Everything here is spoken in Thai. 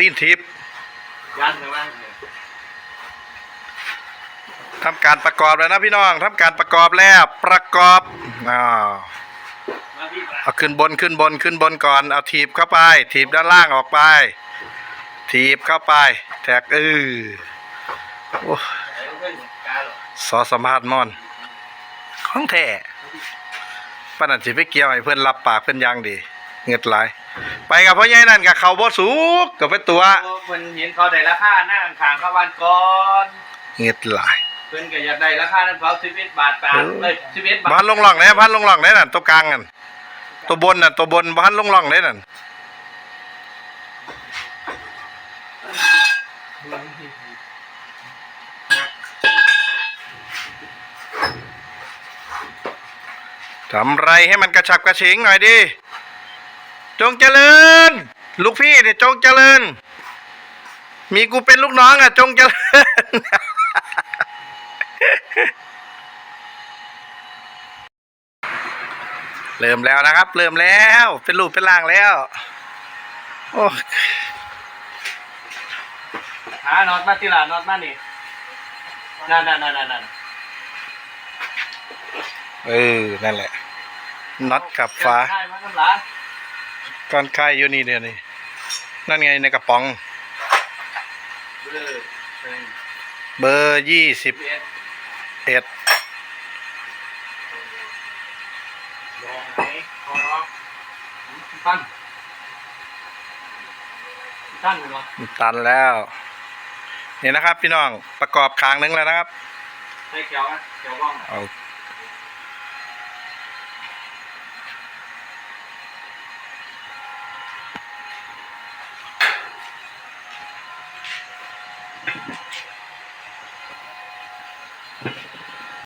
ตีนทิพย์ยันเลยว่าทำการประกอบแล้วนะพี่น้องทำการประกอบแล้วประกอบอ้าวเอาขึ้นบนขึ้นบนขึ้นบนก่อนเอาถีบเข้าไป ถีบด้านล่างออกไป ถีบเข้าไป แท็กเออโอ้สอสมาร์ทมอน ของแท้ป้านันสิไปเกี่ยวให้เพื่อนรับปากเพื่อนยังดี เงือดไหลาย ไปกับพ่อใหญ่นั่นกับเขาบ่สูกกับไปตัวเพิ่นเห็นเขาได้ราคาหน้าข้างๆเขาวันก่อนเงือดไหลายเพิ่นก็อยากได้ราคานั้นเขา11บาทปาทเอ้ย11บาทบ้านลงหล่องไหนบ้านลงหล่องไหนนั่นตัวกลางนั่นตัวบนน่ะตัวบนบ้านลงหล่องไหนนั่นทำไรให้มันกระฉับกระเฉงหน่อยดิ จงเจริญ ลูกพี่เนี่ยจงเจริญ มีกูเป็นลูกน้องอะ จงเจริญ เริ่มแล้วนะครับ เริ่มแล้ว เป็นรูปเป็นร่างแล้ว โอ้หาน็อตมาติล่ะน็อตมานี่นั่นๆๆๆเออ นั่นแหละน็อตกับฟ้าใช่มาน้ำหลา ก้อนไข่อยู่นี่เดียวนี่นั่นไงในกระป๋อง เบอร์เบอร์ยี่สิบเอ็ดเอ็ดลองไหนขอตั้นตันเลยวะตันแล้ว นี่นะครับพี่น้องประกอบคางหนึงแล้วนะครับใส่เขียวอะเขียวบ้องเอ